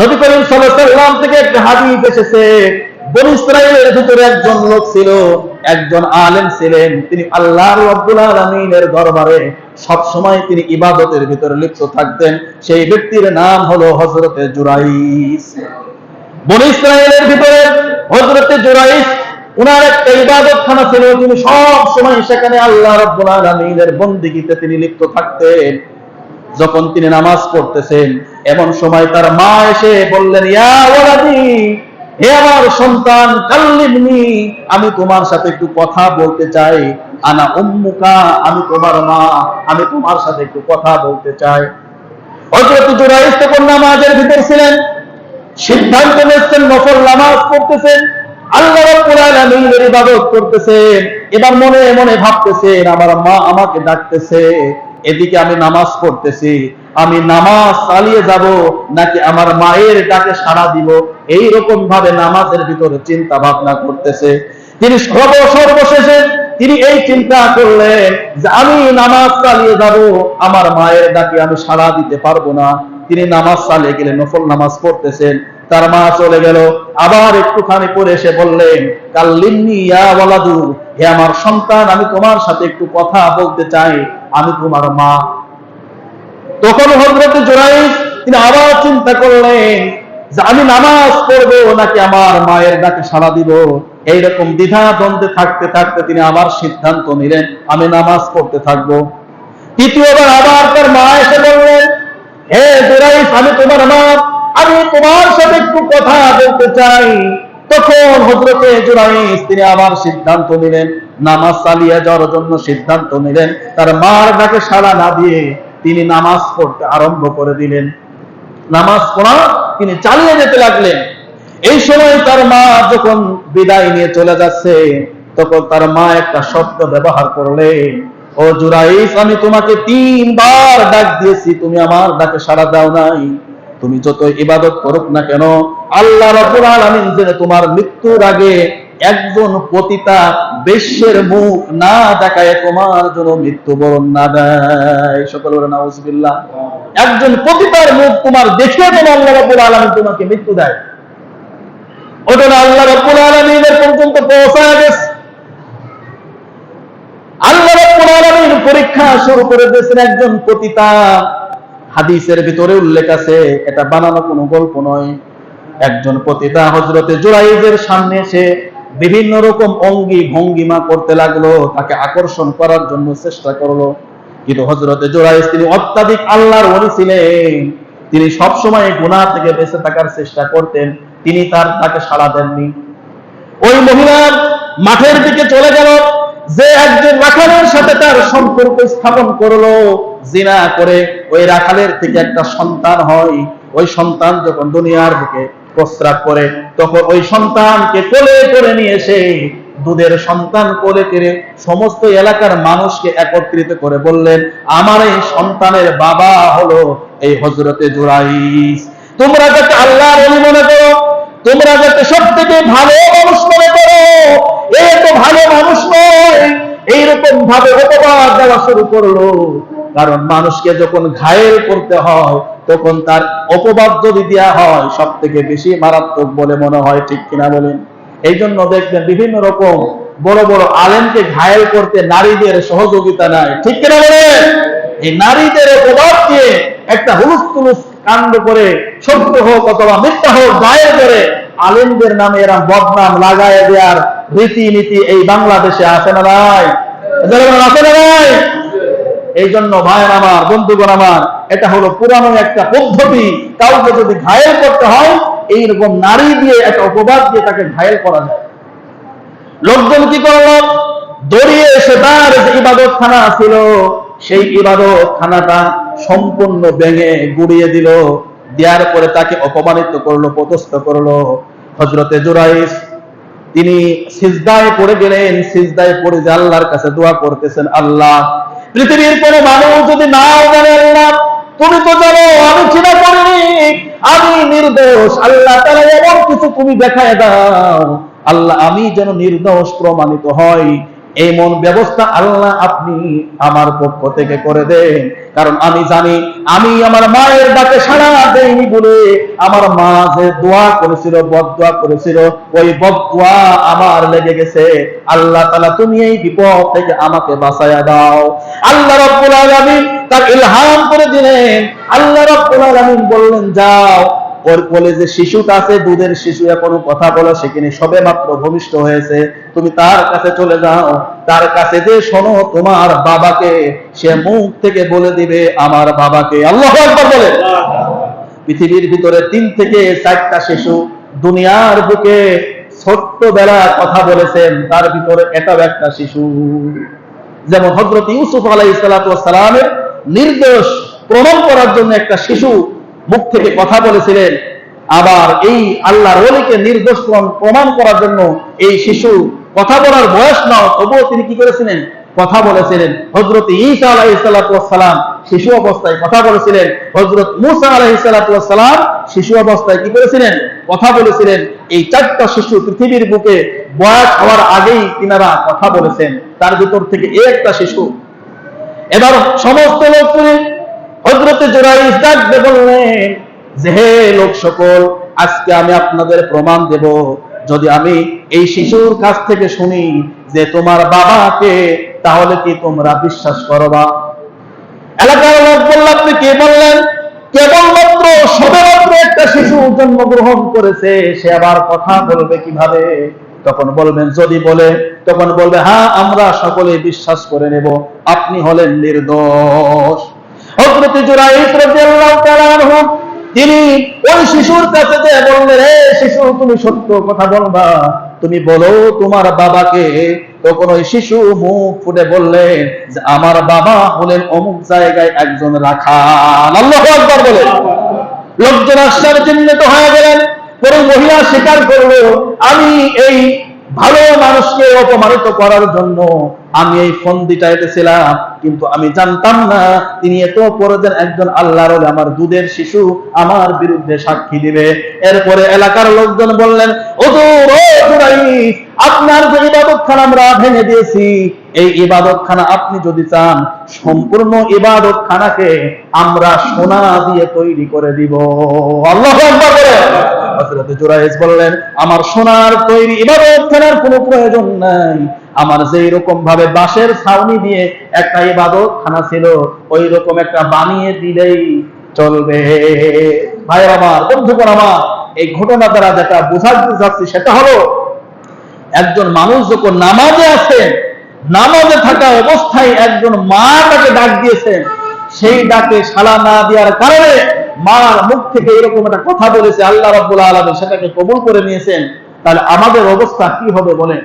নবী করিম সাল্লাম থেকে একটা হাদিস এসেছে। বনি ভিতরে একজন লোক ছিল, একজন আলেম ছিলেন। তিনি আল্লাহর রাব্বুল আলামিনের দরবারে সব সময় তিনি ইবাদতের ভিতরে লিপ্ত থাকতেন। সেই ব্যক্তির নাম হলো হযরতে জুরাইস বনি ইসরায়েলের ভিতরে হযরতে জুরাইস উনার একটা ইবাদত খানা ছিল। তিনি সব সময় সেখানে আল্লাহ রাব্বুল আলামিনের বন্দিগিতে তিনি লিপ্ত থাকতেন। যখন তিনি নামাজ পড়তেছেন এমন সময় তার মা এসে বললেন হে আমার সন্তান, কাল্লিমনি, আমি তোমার সাথে একটু কথা বলতে চাই। আনা উম্মুকা, আমি তোমার মা, আমি তোমার সাথে একটু কথা বলতে চাই। নামাজের ভিতর ছিলেন, সিদ্ধান্ত নিচ্ছেন, নফল নামাজ পড়তেছেন, আল্লাহ রাব্বুল আলামিনের ইবাদত করতেছেন। এবার মনে মনে ভাবতেছেন, আমার মা আমাকে ডাকতেছে, এদিকে আমি নামাজ পড়তেছি। আমি নামাজ চালিয়ে যাব নাকি আমার মায়ের ডাকে সাড়া দিব? এই রকম ভাবে নামাজের ভিতরে চিন্তা ভাবনা করতেছে। তিনি সর্ব সর্বশেষে তিনি এই চিন্তা করলেন যে আমি নামাজ চালিয়ে যাব, আমার মায়ের ডাকে আমি সাড়া দিতে পারব না। তিনি নামাজ চালিয়ে গেলে নফল নামাজ পড়তেছেন। তার মা চলে গেল। আবার একটুখানি পরে এসে বললেন, কাল্লিন্নি ইয়া ওয়ালাদু, হে আমার সন্তান, আমি তোমার সাথে একটু কথা বলতে চাই। আমি তোমার মা তখন হজরত জোরাইস তিনি আবার চিন্তা করলেন যে আমি নামাজ পড়ব নাকি আমার মায়ের ডাকে সাড়া দিব? এইরকম দ্বিধা দ্বন্দ্বে থাকতে থাকতে তিনি আবার সিদ্ধান্ত নিলেন, আমি নামাজ পড়তে থাকব। তৃতীয়বার আবার তার মা এসে বললেন, হে জোরাইস আমি তোমার মা, আমি তোমার সাথে একটু কথা বলতে চাই। তখন হজরতে জুরাইস তিনি আবার সিদ্ধান্ত নিলেন, নামাজ চালিয়ে যাওয়ার জন্য সিদ্ধান্ত নিলেন, তার মার ডাকে সাড়া না দিয়ে তিনি নামাজ পড়তে আরম্ভ করে দিলেন। নামাজ পড়া তিনি চালিয়ে যেতে লাগলেন। এই সময় তার মা যখন বিদায় নিয়ে চলে যাচ্ছে, তখন তার মা একটা শব্দ ব্যবহার করলেন ও জুরাইস আমি তোমাকে তিনবার ডাক দিয়েছি, তুমি আমার ডাকে সাড়া দাও নাই। তুমি যত ইবাদত করুক না কেন, আল্লাহ রাব্বুল আলামিন তোমার মৃত্যুর আগে একজন পতিতা বেশ্যের মুখ না দেখায় তোমার জন্য মৃত্যুবরণ না দেয়। সকল বলে নাউজুবিল্লাহ। একজন পতিতার মুখ তোমার দেখে যেন আল্লাহ রাব্বুল আলামিন তোমাকে মৃত্যু দেয়। ওটা আল্লাহ রাব্বুল আলামিনের পর্যন্ত পৌঁছায় গেছে। আল্লাহ রাব্বুল আলামিন পরীক্ষা শুরু করে দিয়েছেন একজন পতিতা। হাদিসের ভিতরে উল্লেখ আছে, এটা বানানো কোনো গল্প নয়। একজন পতিতা হজরতে জোরাইজের সামনে এসে বিভিন্ন রকম অঙ্গি ভঙ্গিমা করতে লাগল, তাকে আকর্ষণ করার জন্য চেষ্টা করল। কিন্তু হজরতে জোরাইজ তিনি অত্যাধিক আল্লাহর ওলি ছিলেন। তিনি সব সময় গুনাহ থেকে বেঁচে থাকার চেষ্টা করতেন, তিনি তার, তাকে সাড়া দেননি। ওই মহিলা মাঠের দিকে চলে গেল, যে একজন রাখালের সাথে তার সম্পর্ক স্থাপন করল। জিনা করে ওই রাখালের থেকে একটা সন্তান হয়। ওই সন্তান যখন দুনিয়ার বুকে প্রস্রাব করে, তখন ওই সন্তানকে কোলে করে নিয়ে এসে দুধের সন্তান কোলে করে সমস্ত এলাকার মানুষকে একত্রিত করে বললেন, আমার এই সন্তানের বাবা হলো এই হজরতে জুরাইস তোমরা যাতে আল্লাহ অলি মনে করো, তোমরা যাতে সব থেকে ভালো মানুষ মনে করো, এ তো ভালো মানুষ নয়। এইরকম ভাবে অপবাদ দেওয়া শুরু করল। কারণ মানুষকে যখন ঘায়েল করতে হয়, তখন তার অপবাদ যদি দেওয়া হয় সব থেকে বেশি মারাত্মক বলে মনে হয়, ঠিক কিনা বলেন? এই জন্য দেখবেন বিভিন্ন রকম বড় বড় আলেমকে ঘায়েল করতে নারীদের সহযোগিতা নাই, ঠিক কিনা বলেন? এই নারীদের অপবাদ দিয়ে একটা হুলুস তুলুস কাণ্ড করে সত্য হোক অথবা মিথ্যা হোক গায়ে করে আলেমদের নামে এরা বদনাম লাগায় দেওয়ার রীতিনীতি এই বাংলাদেশে আছে না ভাই এই জন্য ভাইয়ের আমার, বন্ধুগণ আমার, এটা হলো পুরানো একটা পদ্ধতি। কাউকে যদি ঘায়েল করতে হয়, এইরকম নারী দিয়ে একটা অপবাদ দিয়ে তাকে ঘায়েল করা যায়। লোকজন কি করল? দড়িয়ে এসে তার যে ইবাদত খানা ছিল, সেই ইবাদত খানাটা সম্পূর্ণ ভেঙে গুড়িয়ে দিল। দেওয়ার পরে তাকে অপমানিত করল পতস্ত করল। হজরতে জুরাইস তিনি সিজদায় পড়ে গেলেন, সিজদায় পড়ে যে আল্লাহর কাছে দোয়া করতেছেন, আল্লাহ, পৃথিবীর কোন মানুষ যদি না জানে আল্লাহ, তুমি তো জানো, আমি চিনা করিনি আমি নির্দোষ, আল্লাহ তারা এমন কিছু তুমি দেখায় দাও, আল্লাহ, আমি যেন নির্দোষ প্রমাণিত হয় এমন ব্যবস্থা আল্লাহ আপনি আমার পক্ষ থেকে করে দেন। কারণ আমি জানি, আমি আমার মায়ের ডাকে সাড়া দেইনি বলে আমার মা যে দোয়া করেছিল, বদদোয়া করেছিল, ওই বদদোয়া আমার লেগে গেছে। আল্লাহ তালা তুমি এই বিপদ থেকে আমাকে বাঁচায়া দাও। আল্লাহ রাব্বুল আলামিন তার ইলহাম করে দিলেন। আল্লাহ রাব্বুল আলামিন বললেন, যাও ওর যে শিশুটা আছে, দুধের শিশু কথা বলো সেখানে সবে মাত্র ভূমিষ্ঠ হয়েছে। তুমি তার কাছে চলে যাও, তার কাছে যে শোনো তোমার বাবাকে, সে মুখ থেকে বলে দিবে, আমার বাবাকে। আল্লাহ বলে। পৃথিবীর ভিতরে তিন থেকে চারটা শিশু দুনিয়ার বুকে ছোট্টবেলা কথা বলেছেন, তার ভিতরে এটাও একটা শিশু। যেমন হজরত ইউসুফ আলাই সালামের নির্দোষ প্রমাণ করার জন্য একটা শিশু মুখ থেকে কথা বলেছিলেন, আবার এই আল্লাহর ওলিকে নির্দোষ প্রমাণ- করার জন্য এই শিশু কথা বলার বয়স নাও, তবুও তিনি কি করেছিলেন? কথা বলেছিলেন। হজরত ঈসা আলাহ শিশু অবস্থায় কথা বলেছিলেন। হজরত মুসা আলাহ শিশু অবস্থায় কি করেছিলেন? কথা বলেছিলেন। এই চারটা শিশু পৃথিবীর বুকে বয়স হওয়ার আগেই তিনারা কথা বলেছেন। তার ভিতর থেকে একটা শিশু। এবার সমস্ত লোক হজরতে জোরাইস ডাকবে বললেন, যে হে লোক সকল, আজকে আমি আপনাদের প্রমাণ দেব। যদি আমি এই শিশুর কাছ থেকে শুনি যে তোমার বাবাকে, তাহলে কি তোমরা বিশ্বাস করবা এলাকার লোক বলল আপনি কে বললেন, কেবলমাত্র সবেমাত্র একটা শিশু জন্মগ্রহণ করেছে, সে আবার কথা বলবে কীভাবে? তখন বলবেন, যদি বলে, তখন বলবে হ্যাঁ আমরা সকলে বিশ্বাস করে নেব, আপনি হলেন নির্দোষ। তিনি ওই শিশুর কাছে যে বললেন রে শিশু, তুমি সত্য কথা বলবা। তুমি বলো, তোমার বাবাকে তখন ওই শিশু মুখ ফুটে বললেন যে আমার বাবা হলেন অমুক জায়গায় একজন রাখাল। আল্লাহু আকবার বলে। লোকজন আশ্চর্যজনিত হয়ে গেলেন। পরে মহিলা স্বীকার করল, আমি এই ভালো মানুষকে অপমানিত করার জন্য আমি এই ফন্দিটা এটেছিলাম কিন্তু আমি জানতাম না। তিনি এত পরদিন একজন আল্লাহর আমার দুধের শিশু আমার বিরুদ্ধে সাক্ষী দিবে। এরপরে এলাকার লোকজন বললেন ও আপনার যে ইবাদতখানা আমরা ভেঙে দিয়েছি, এই ইবাদতখানা আপনি যদি চান, সম্পূর্ণ ইবাদতখানাকে আমরা সোনা দিয়ে তৈরি করে দিব। আল্লাহ বললেন, আমার সোনার তৈরি ইবাদতখানার কোনো প্রয়োজন নাই। আমার যেই রকম ভাবে বাঁশের ছাউনি দিয়ে একটা ইবাদতখানা ছিল ওই রকম একটা বানিয়ে দিলেই চলবে। ভাই আমার, বন্ধুগণ আমার, এই ঘটনা দ্বারা যেটা বোঝাতে যাচ্ছি সেটা হলো, একজন মানুষ যখন নামাজে আছেন নামাজে থাকা অবস্থায় একজন মা তাকে ডাক দিয়েছেন সেই ডাকে সালা না দেওয়ার কারণে মার মুখ থেকে এরকম একটা কথা বলেছে, আল্লাহ রাব্বুল আলামিন সেটাকে কবুল করে নিয়েছেন। তাহলে আমাদের অবস্থা কি হবে বলেন?